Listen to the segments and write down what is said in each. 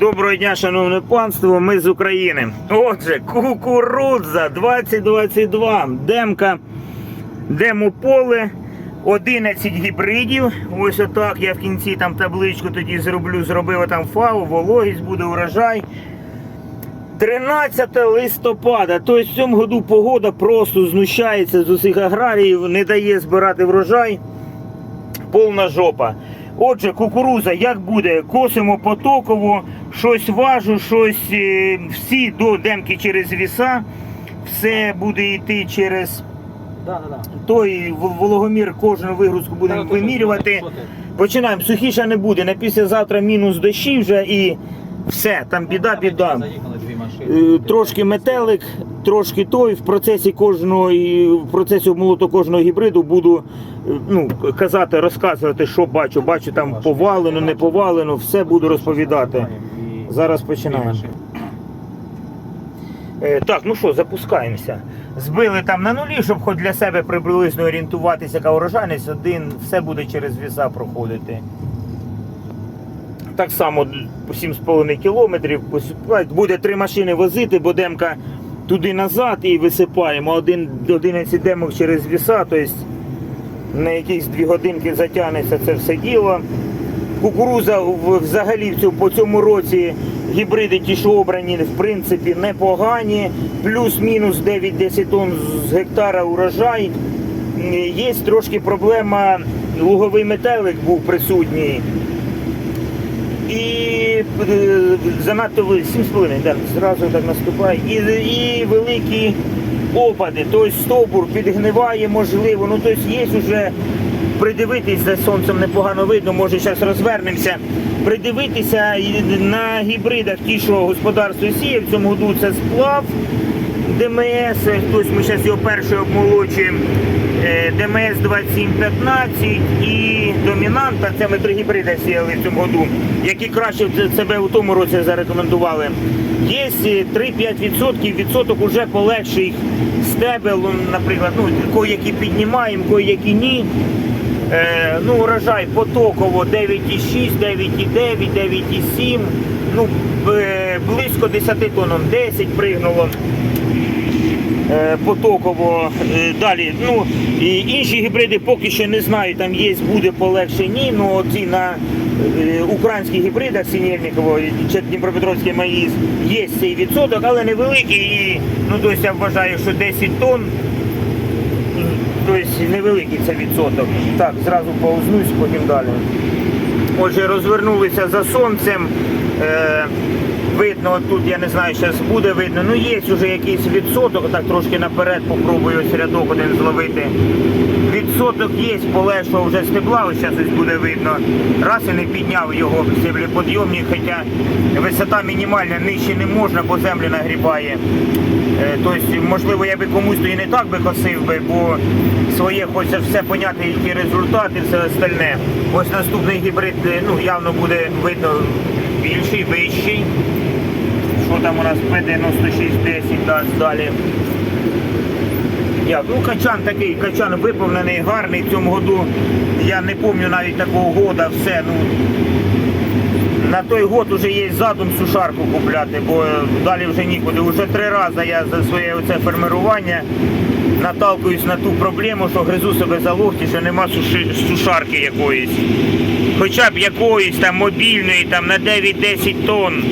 Доброго дня, шановне панство, ми з України. Отже, кукурудза 2022, демка, демополе, 11 гібридів. Ось отак я в кінці там табличку тоді зроблю, зробив там фау, вологість буде урожай. 13 листопада, тобто в цьому году погода просто знущається з усіх аграріїв, не дає збирати врожай. Повна жопа. Отже, кукуруза як буде? Косимо потоково, щось важу, щось е, всі до демки через віса, все буде йти через Да, да, да. той вологомір, кожну вигрузку будемо вимірювати. Починаємо, сухіша не буде. На післязавтра мінус дощі вже і все, там біда, Там біда. Заїхали дві машини. Е, Трошки метелик, трошки той. В процесі кожного і в процесі обмолоту кожного гібриду буду е, ну, казати, розказувати, що бачу. Бачу там повалено, не повалено, все буду розповідати. Зараз починаємо. Е, Так, ну що, запускаємося. Збили там на нулі, щоб хоч для себе приблизно орієнтуватися, яка урожайність, один, все буде через віса проходити. Так само 7,5 кілометрів. Буде три машини возити, бо демка туди-назад і висипаємо. Один, 11 демок через віса, тобто на якісь дві годинки затягнеться це все діло. Кукуруза взагалі по цьому році гібриди ті, що обрані, в принципі, непогані. Плюс-мінус 9-10 тонн з гектара урожай. Є трошки проблема, луговий метелик був присутній. І е, занадто ви- 7,5, так, зразу так наступає. І, і великі опади, тобто стовбур підгниває, можливо. Ну, тобто є вже придивитись за сонцем непогано видно, може зараз розвернемося. Придивитися на гібридах ті, що господарство сіє, в цьому году це сплав. ДМС, тобто ми зараз його перший обмолочуємо. Е, ДМС 2715 і домінанта, це ми три гібриди сіяли в цьому году, які краще себе у тому році зарекомендували. Є е, 3-5%, відсоток уже полегший стебел, наприклад, ну, кої-які піднімаємо, кої-які ні. Е, ну, урожай потоково 9,6, 9,9, 9,7, ну, е, близько 10 тонн, 10 пригнуло е, потоково. Е, Далі, ну, і інші гібриди поки що не знаю, там є, буде полегше, ні, ну оці на е, українських гібридах Сінєльниково чи Дніпропетровський маїз є цей відсоток, але невеликий. І, ну, тобто я вважаю, що 10 тонн Тобто невеликий це відсоток. Так, зразу повзнусь, потім далі. Отже, розвернулися за сонцем. Е, видно, тут я не знаю, зараз буде видно. Ну є вже якийсь відсоток, так трошки наперед попробую ось рядок один зловити. Відсоток є, полегшого вже стебла, ось зараз ось буде видно. Раз і не підняв його стеблеподйомник, хоча висота мінімальна, нижче не можна, бо землю нагрібає. Е, Тобто, можливо, я би комусь то і не так би косив би, бо своє хочеться все поняти, які результати, все остальне. Ось наступний гібрид е, ну, явно буде видно більший, вищий. Що там у нас П9610 дасть далі. Як? Ну, качан такий, качан виповнений, гарний в цьому году. Я не пам'ятаю навіть такого года, все. ну На той год вже є задум сушарку купляти, бо далі вже нікуди. Уже три рази я за своє оце фермерування наталкуюсь на ту проблему, що гризу себе за локті, що нема суши- сушарки якоїсь. Хоча б якоїсь там мобільної, там на 9-10 тонн.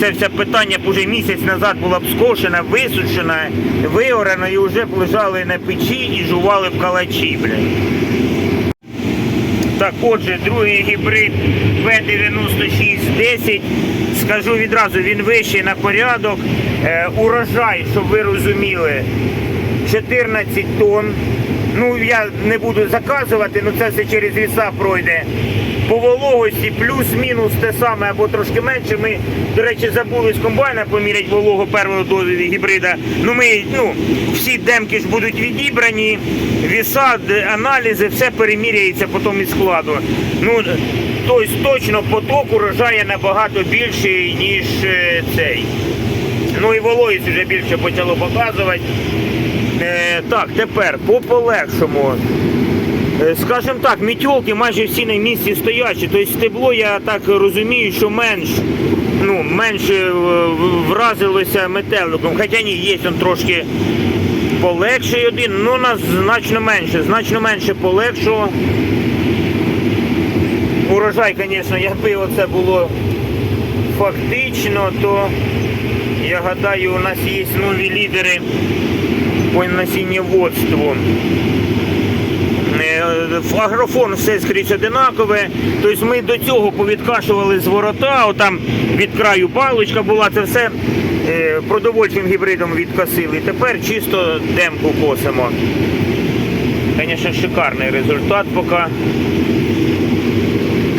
Це все питання б уже місяць назад була б скошена, висушена, виорана і вже б лежали на печі і жували б калачі, блядь. Так, отже, другий гібрид В9610. Скажу відразу, він вищий на порядок. Е, урожай, щоб ви розуміли, 14 тонн. Ну, я не буду заказувати, ну це все через ліса пройде. По вологості плюс-мінус те саме або трошки менше. Ми, до речі, забули з комбайна поміряти вологу першого дозу гібрида. Ну ми ну, всі демки ж будуть відібрані, віса, аналізи, все переміряється потім із складу. Ну, тобто точно поток урожає набагато більший, ніж е, цей. Ну і вологість вже більше почало показувати. Е, так, тепер по полегшому. Е, Скажем так, мітьолки майже всі на місці стоячі. Тобто стебло, я так розумію, що менш, ну, менше е, вразилося метеликом. Хоча ні, є він трошки полегший один, ну нас значно менше, значно менше полегшого. Урожай, звісно, якби оце було фактично, то я гадаю, у нас є нові лідери по насіннєводству. Е, Агрофон все скрізь одинакове. Тобто ми до цього повідкашували з ворота, отам від краю паличка була, це все е, продовольчим гібридом відкосили. Тепер чисто демку косимо. Звісно, шикарний результат поки.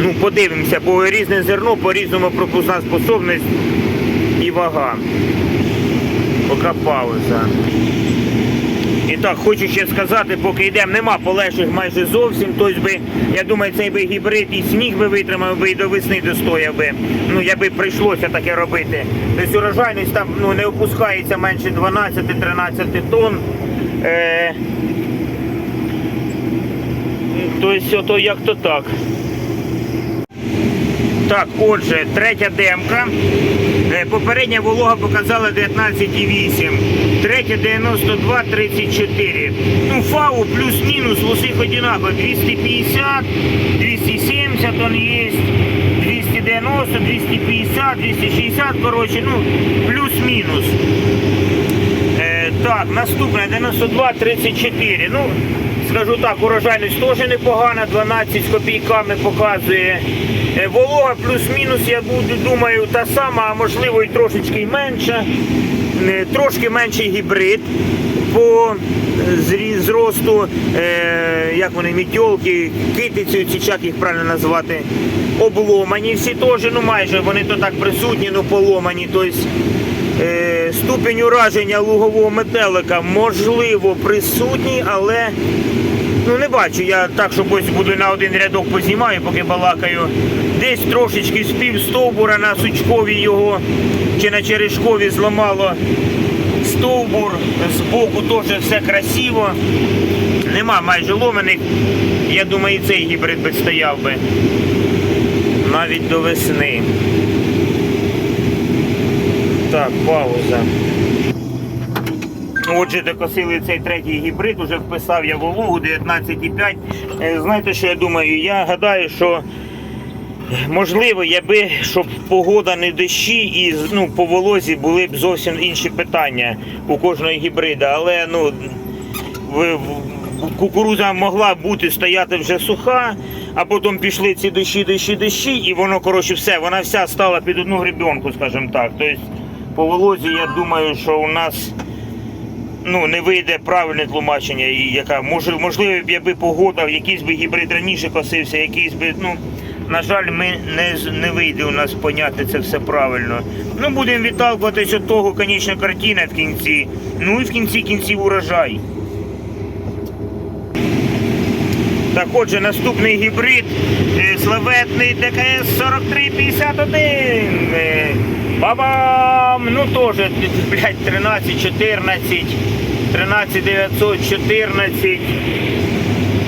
Ну, подивимося, бо різне зерно, по-різному пропускна способність і вага. Поки пауза. Так, хочу ще сказати, поки йдемо, нема полегших майже зовсім. Тобто би, я думаю, цей би гібрид і сніг би витримав би і до весни достояв би. Ну, якби прийшлося таке робити. Тобто урожайність там ну, не опускається менше 12-13 тонн. Е, тобто, ото як то так. Так, отже, третя демка. Е, Попередня волога показала 19,8. Третя 92,34. Ну, ФАУ плюс-мінус в усіх одинаково. 250, 270 он є, 290, 250, 260, коротше, ну, плюс-мінус. Е, так, наступне 92,34. Ну, скажу так, урожайність теж непогана, 12 з копійками показує. Е, волога плюс-мінус, я буду, думаю, та сама, а можливо і трошечки менша. Е, трошки менший гібрид по е, зросту, як вони, мітьолки, китиці, ці як їх правильно назвати, обломані всі теж, ну майже вони то так присутні, ну поломані. Тобто ступінь ураження лугового метелика можливо присутній, але ну не бачу. Я так, що ось буду на один рядок познімаю, поки балакаю. Десь трошечки з пів стовбура на сучкові його чи на черешкові зламало стовбур. З боку теж все красиво. Нема майже ломаних. Я думаю, і цей гібрид би стояв би навіть до весни. Так, пауза. Отже, докосили цей третій гібрид, уже вписав я вологу 19,5. Е, Знаєте, що я думаю? Я гадаю, що можливо, якби, щоб погода не дощі і ну, по волозі були б зовсім інші питання у кожного гібрида. Але ну, кукуруза могла бути стояти вже суха, а потім пішли ці дощі, дощі, дощі, і воно, коротше, все, вона вся стала під одну гребенку, скажімо так. Тобто по волозі, я думаю, що у нас ну, не вийде правильне тлумачення, і яка може, можливо, якби погода, якийсь би гібрид раніше косився, якийсь би, ну. На жаль, ми не, не вийде у нас поняти це все правильно. Ну, будемо відталкуватись від того, звісно, картина в кінці. Ну і в кінці кінців урожай. Так, отже, наступний гібрид е, славетний ДКС 4351. Бабам! Ну теж, блядь, 13, 14, 13 914.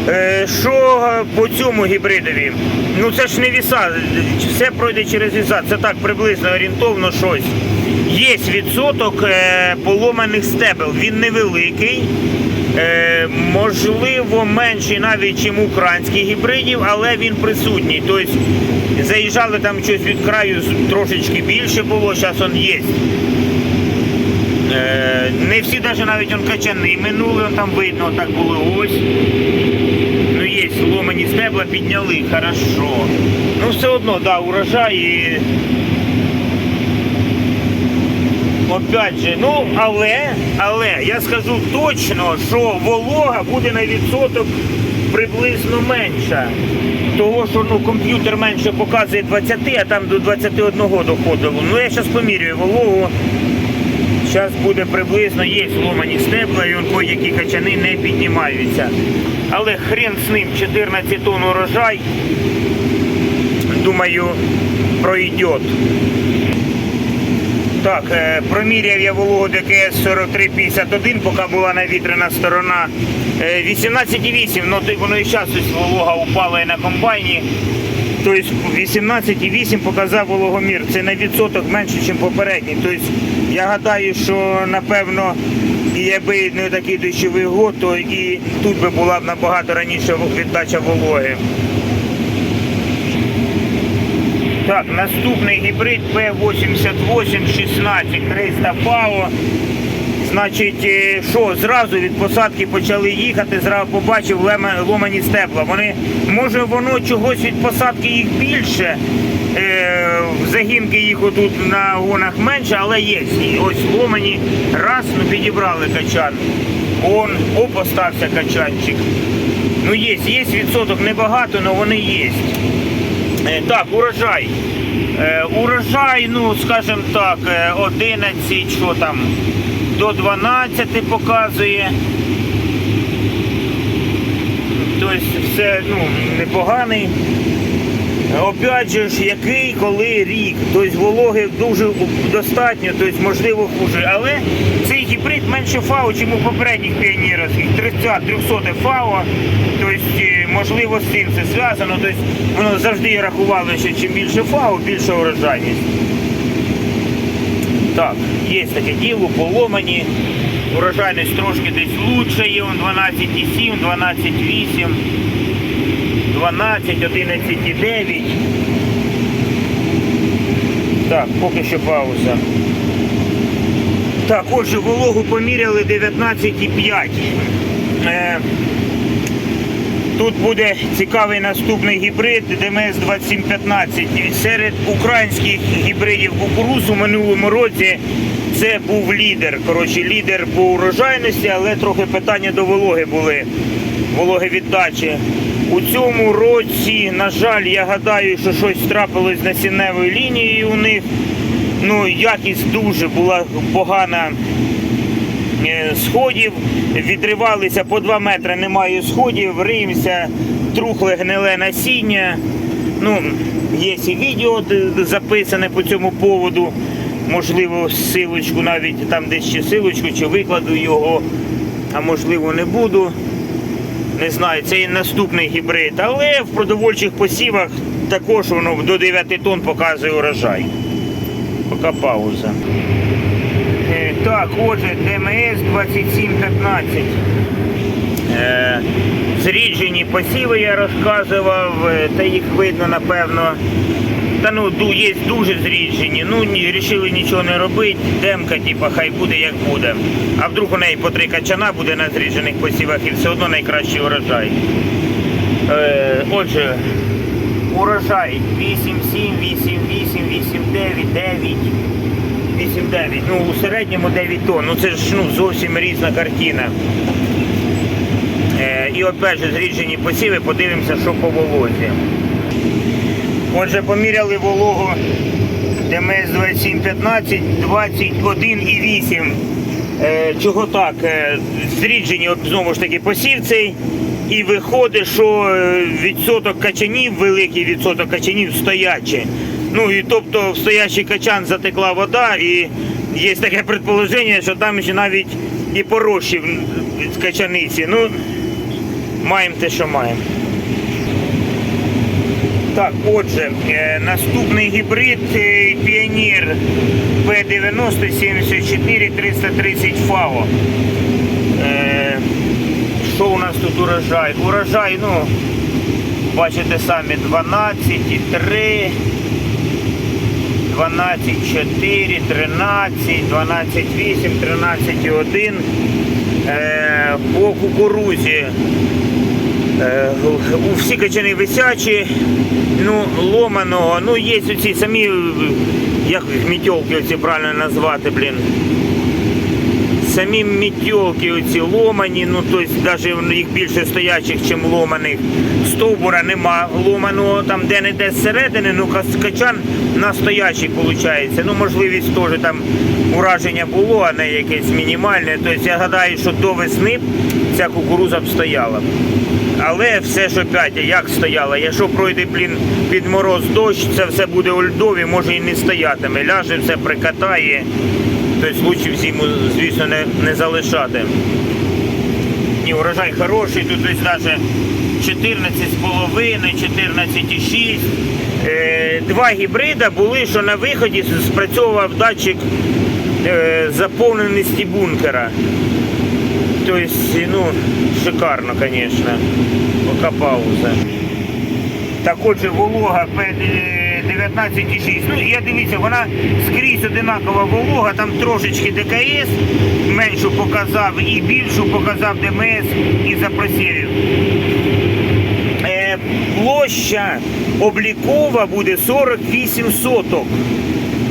Е, Що по цьому гібридові? Ну це ж не віса, все пройде через віса, це так приблизно орієнтовно щось. Є відсоток е, поломаних стебел, він невеликий, е, можливо, менший навіть, ніж українських гібридів, але він присутній. Тобто заїжджали там щось від краю трошечки більше було, зараз він є. Е, Не всі навіть навіть он качани минули, там видно, так було ось. Ну є ломані стебла, підняли, хорошо. Ну все одно, да, урожай і. Опять же, ну але, але я скажу точно, що волога буде на відсоток приблизно менша. Того, що ну, комп'ютер менше показує 20, а там до 21 доходило. Ну я зараз помірюю вологу. Зараз буде приблизно, є зломані стебла, і он кої-які качани не піднімаються. Але хрен з ним, 14 тонн урожай, думаю, пройде. Так, е, проміряв я вологу ДКС 4351, поки була навітрена сторона. Е, 18,8, ну то воно і зараз волога упала і на комбайні. Тобто 18,8 показав вологомір. Це на відсоток менше, ніж попередній. Тобто я гадаю, що напевно, якби не такий дощовий год, то і тут би була б набагато раніше віддача вологи. Так, наступний гібрид P8816 300 ФАО. Значить, е, що зразу від посадки почали їхати, зразу побачив ломані стебла. Вони, може воно чогось від посадки їх більше, е, загінки їх отут на гонах менше, але є. І ось ломані, раз, ну підібрали качан. Он, о, постався качанчик. Ну є, є відсоток небагато, але вони є. Е, Так, урожай. Е, Урожай, ну, скажімо так, е, 11, що там, до 12 показує. Тобто все ну, непоганий. Опять же ж, який, коли рік. Тобто вологи дуже достатньо, тобто можливо хуже. Але цей гібрид менше ФАО, ніж у попередніх піонерівських. 30 300 ФАО. Тобто, е, можливо, з цим це зв'язано. Тобто, воно завжди рахувало, що чим більше ФАО, більша урожайність. Так, є таке діло, поломані. Урожайність трошки десь лучше є, он 12,7, 12,8. 12, 11,9. Так, поки що пауза. Так, отже, вологу поміряли 19,5. Е, Тут буде цікавий наступний гібрид ДМС 2715. Серед українських гібридів кукурузу в минулому році це був лідер. Коротше, лідер по урожайності, але трохи питання до вологи були. Вологи віддачі. У цьому році, на жаль, я гадаю, що щось трапилось з насінневою лінією у них. Ну, якість дуже була погана сходів, відривалися по 2 метри, немає сходів, риємося, трухле гниле насіння. Ну, є і відео записане по цьому поводу. Можливо, силочку навіть там десь ще силочку, чи викладу його, а можливо не буду. Не знаю, це і наступний гібрид. Але в продовольчих посівах також воно до 9 тонн показує урожай. Поки пауза. Так, отже, ДМС 2715. Е, Зріджені посіви я розказував, е, та їх видно, напевно. Та ну є дуже зріджені. Ну ні, рішили нічого не робити. Демка, типа, хай буде як буде. А вдруг у неї по три качана буде на зріджених посівах і все одно найкращий урожай. Е, отже, урожай 8,7, 8,8, 8,9, 9. 8-9. Ну, у середньому 9 тонн. Ну це ж ну, зовсім різна картина. Е, і опять же зріджені посіви, подивимося, що по волозі. Отже, поміряли вологу ДМС 2715, 21,8. Е, чого так? Е, зріджені от, знову ж таки посів цей. І виходить, що е, відсоток качанів, великий відсоток качанів стоячі. Ну і тобто в стоячий качан затекла вода, і є таке предположення, що там ще навіть і порощів з качаниці. Ну, маємо те, що маємо. Так, отже, е, наступний гібрид е, Піонір P90 74 330 ФАО. Е, Що у нас тут урожай? Урожай, ну, бачите самі 12,3, 12,4, 13, 12,8, 13,1. Е, По кукурузі Е, у всі качани висячі, ну, ломаного, ну є оці самі, як їх мітьолки оці правильно назвати, блін. Самі мітьолки оці ломані, ну тобто навіть їх більше стоячих, ніж ломаних. Стовбура нема ломаного, там де не де зсередини, ну кас- качан настоящий виходить. Ну можливість теж там ураження було, а не якесь мінімальне. Тобто я гадаю, що до весни ця кукуруза б стояла. Але все ж опять, як стояла, якщо пройде, блін, під мороз дощ, це все буде у льдові, може і не стоятиме. Ляже, все прикатає. Тобто лучше зиму, звісно, не, не залишати. Ні, урожай хороший, тут ось навіть 14,5, 14,6. Е, Два гібрида були, що на виході спрацьовував датчик е, заповненості бункера. Тобто, ну, шикарно, звісно. Пока пауза. Так отже, волога пе- е, 19,6. Ну, я дивіться, вона скрізь одинакова волога, там трошечки ДКС меншу показав і більшу показав ДМС і запросірів. Е, площа облікова буде 48 соток.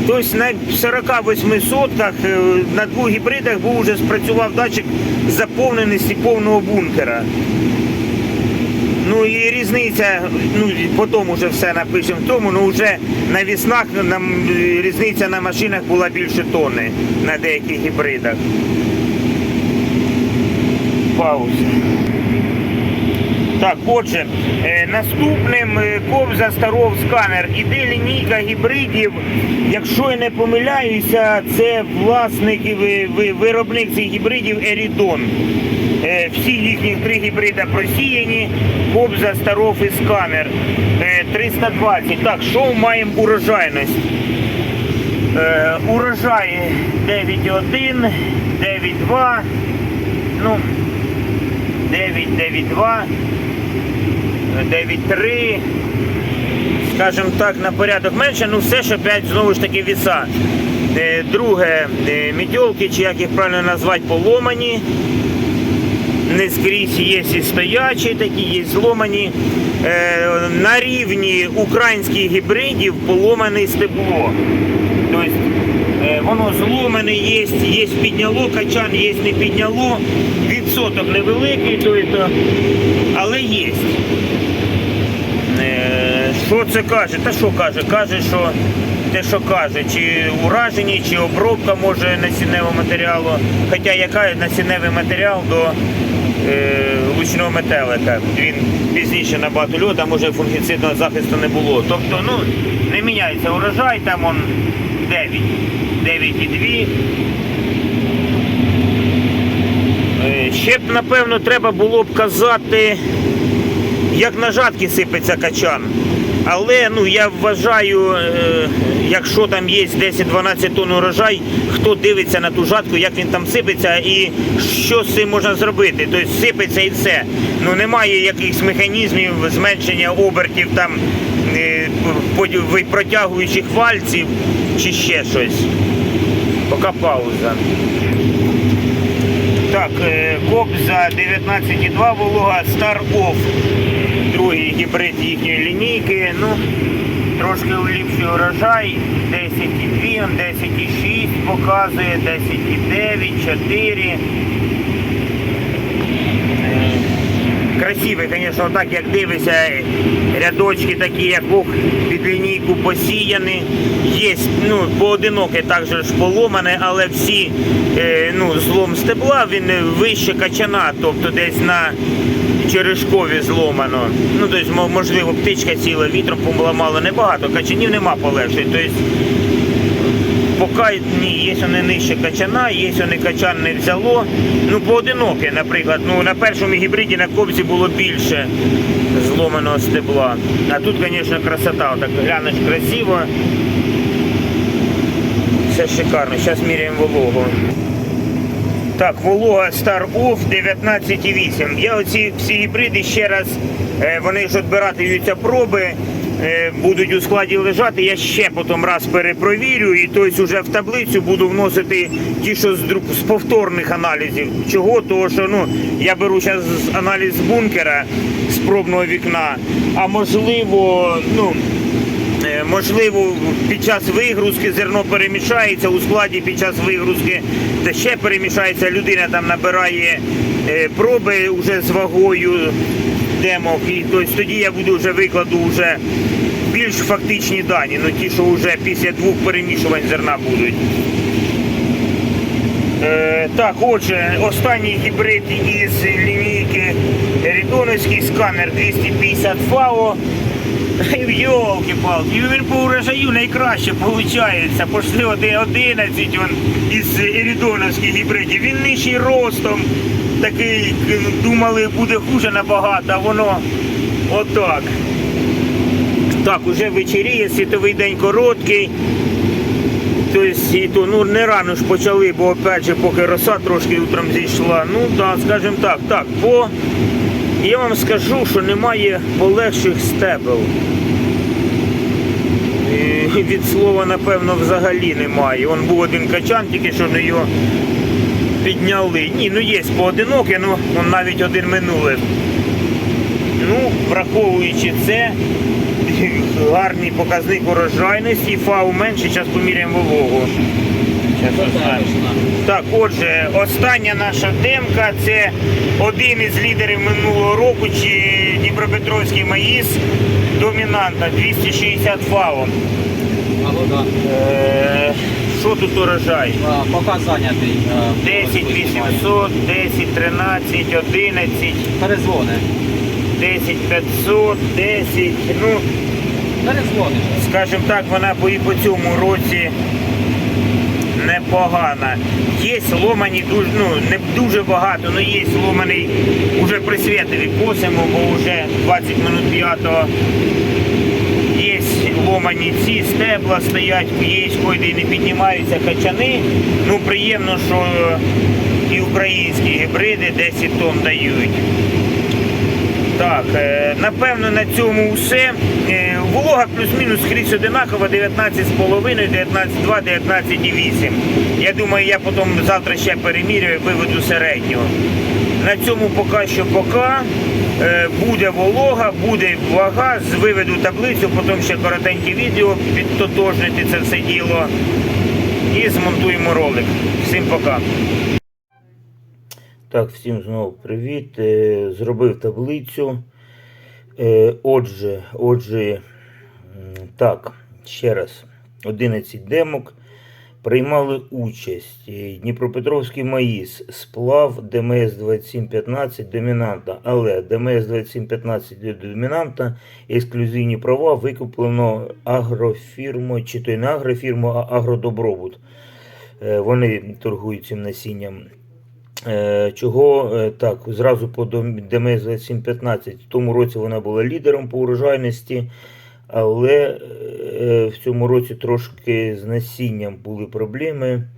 Тобто на 48 сотках е, на двох гібридах був вже спрацював датчик заповненості повного бункера. Ну і різниця, ну потім вже все напишемо в тому, ну вже на віснах нам е, різниця на машинах була більше тонни на деяких гібридах. Пауза. Так, отже, е, наступним е, Кобза Старов сканер. Іде лінійка гібридів. Якщо я не помиляюся, це власник і ви- ви- виробник цих гібридів Ерідон. Е, Всі їхні три гібрида просіяні. Кобза, Старов і сканер. Е, 320. Так, що маємо урожайність? Е, урожай 9,1, 9,2. Ну, 9, 9,2. 9,3, скажімо так, на порядок менше, ну все ж опять знову ж таки віса. Е, Друге, мідьолки, чи як їх правильно назвати, поломані. Не скрізь є і стоячі, такі є зломані. Е, На рівні українських гібридів поломане стебло. Тобто е, воно зломане, є, є підняло, качан є не підняло. Відсоток невеликий, то это, але є. Е, Що це каже? Та що каже? Каже, що те, що каже, чи уражені, чи обробка може насінневого матеріалу. Хоча яка насінневий матеріал до лучного метелика. Він пізніше набагато льода, може фунгіцидного захисту не було. Тобто, ну, не міняється урожай, там он 9. 9,2. Е, Ще б, напевно, треба було б казати, як на жатки сипеться качан. Але ну, я вважаю, е, якщо там є 10-12 тонн урожай, хто дивиться на ту жатку, як він там сипеться і що з цим можна зробити. Тобто сипеться і все. Ну немає якихось механізмів зменшення обертів там е, протягуючих вальців чи ще щось. Поки пауза. Так, е, Кобза 19,2 волога, Star Off. Другий гібрид їхньої лінійки. Ну, трошки уліпший урожай. 10,2, 10,6 показує, 10,9, 4. Е, Красивий, звісно, так як дивишся, рядочки такі, як ох, під лінійку посіяні. Є ну, поодиноке також поломане, але всі е, ну, злом стебла, він вище качана, тобто десь на черешкові зломано. Ну, тобто, можливо, птичка ціла, вітром поламало небагато, качанів нема полегшень. Тобто, Поки ні, є вони нижче качана, є вони качан не взяло. Ну, поодиноке, наприклад, ну на першому гібриді на кобзі було більше зломаного стебла. А тут, звісно, красота. Отак глянеш красиво. Все шикарно. Зараз міряємо вологу. Так, волога Star Off 19,8. Я оці всі гібриди ще раз, е, вони ж відбиратимуться проби, е, будуть у складі лежати. Я ще потім раз перепровірю і тобто вже в таблицю буду вносити ті, що з, з повторних аналізів. Чого? Того, що ну, я беру зараз аналіз бункера з пробного вікна, а можливо, ну. Е, Можливо, під час вигрузки зерно перемішається у складі під час вигрузки, ще перемішається, людина там набирає е, проби вже з вагою демок. І тобто, тоді я буду вже викладу вже більш фактичні дані, ну ті, що вже після двох перемішувань зерна будуть. Е, так, отже, останній гібрид із лінійки Рідоновський сканер 250 ФАО. Йолки-палки, він по урожаю найкраще виходить. Пошли один- 11 он, із ерідоновських гібридів. Він нижчий ростом, такий, думали, буде хуже набагато, а воно отак. Так, уже вечеріє, світовий день короткий. Тобто, і то, ну, не рано ж почали, бо опять же, поки роса трошки утром зійшла. Ну так, скажімо так, так, по я вам скажу, що немає полегших стебел. Від слова, напевно, взагалі немає. Он був один качан, тільки що не його підняли. Ні, ну є поодинокі, ну он навіть один минулий. Ну, враховуючи це, гарний показник урожайності, фау менше, зараз поміряємо вологу. Так, отже, остання наша демка це один із лідерів минулого року, чи Дніпропетровський маїс домінанта 260 фау. Алло, да. Е, Що тут урожай? Поки зайнятий. е, 10 800, 10 13, 11, Перезвони. 10 500, 10, ну, скажімо так, вона по, і по цьому році непогана. Є ломані дуже, ну, не дуже багато, але є ломаний уже при світові косимо, бо вже 20 минут п'ятого. Є ломані ці стебла стоять, є койди не піднімаються качани. Ну приємно, що і українські гібриди 10 тонн дають. Так, е, напевно на цьому все. Волога плюс-мінус скрізь одинакова, 19,5, 19,2, 19,8. Я думаю, я потім завтра ще переміряю, виведу середнього. На цьому поки що поки. Е, Буде волога, буде вага, виведу таблицю, потім ще коротеньке відео, підтотожнити це все діло. І змонтуємо ролик. Всім пока. Так, всім знову привіт. Е, Зробив таблицю. Е, Отже, отже, так, ще раз, 11 демок приймали участь. Е, Дніпропетровський Маїс, сплав ДМС 2715 домінанта, але ДМС 2715 для домінанта ексклюзивні права викуплено агрофірмою, чи то не агрофірмою, а агродобробут. Е, Вони торгують цим насінням. Е, Чого так, зразу по ДМС 2715. В тому році вона була лідером по урожайності, але е, в цьому році трошки з насінням були проблеми.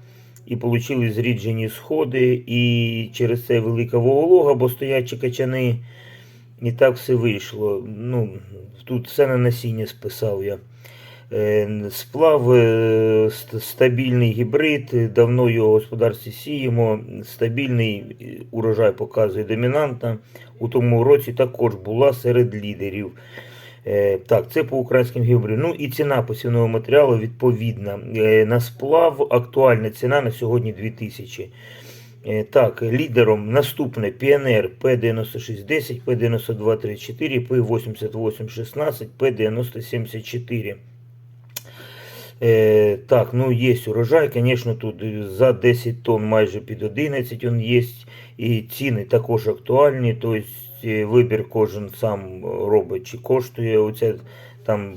І отримали зріджені сходи, і через це велика волога, бо стоячі качани. І так все вийшло. Ну, тут все на насіння списав я. Е, Сплав е, стабільний гібрид, е, давно його в господарстві сіємо. Стабільний е, урожай показує домінанта. У тому році також була серед лідерів. Е, Так, це по українським гібридам. Ну і ціна посівного матеріалу відповідна. Е, На сплав актуальна ціна на сьогодні 2000. Е, Так, лідером наступне Піонер П9610, П9234, П8816, П9074. Е, так, ну є урожай, звісно, тут за 10 тонн майже під 11 він є. І ціни також актуальні. Тобто вибір кожен сам робить, чи коштує оця там е,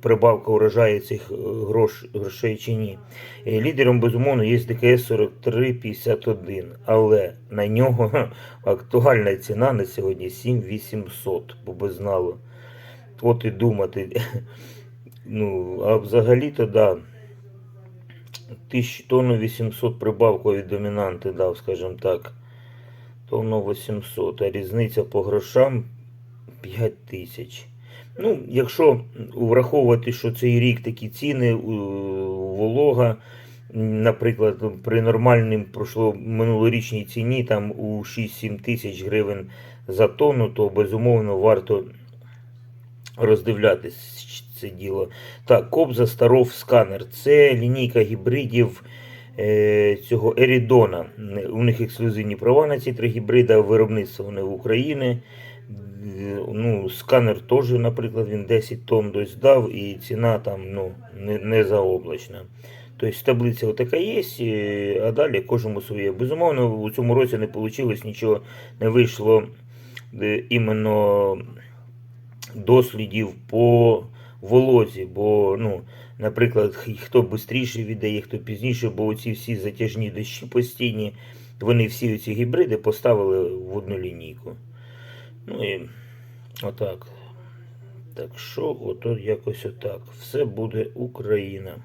прибавка урожаю цих е, грош, грошей чи ні. Е, Лідером, безумовно, є ДКС 4351, але на нього актуальна ціна на сьогодні 7800, бо би знало. От і думати. Ну, а взагалі-то да. 1000 тонн 800 прибавку від домінанти дав, скажімо так. Тонну 800, а різниця по грошам 5000. Ну, якщо враховувати, що цей рік такі ціни, у- волога, наприклад, при нормальним пройшло минулорічній ціні там у 6-7 тисяч гривень за тонну, то безумовно варто роздивлятись це діло. Так, Кобза Старов сканер. Це лінійка гібридів е, цього Ерідона. У них ексклюзивні права на ці три гібрида, виробництво вони в Україні. Е, Ну, сканер теж, наприклад, він 10 тонн десь дав, і ціна там ну, не, не заоблачна. Тобто таблиця отака є, е, а далі кожному своє. Безумовно, у цьому році не вийшло, нічого не вийшло е, іменно дослідів по волозі, бо, ну, наприклад, хто швидше віддає, хто пізніше, бо оці всі затяжні дощі постійні, вони всі ці гібриди поставили в одну лінійку. Ну і отак. Так що, ото якось отак. Все буде Україна.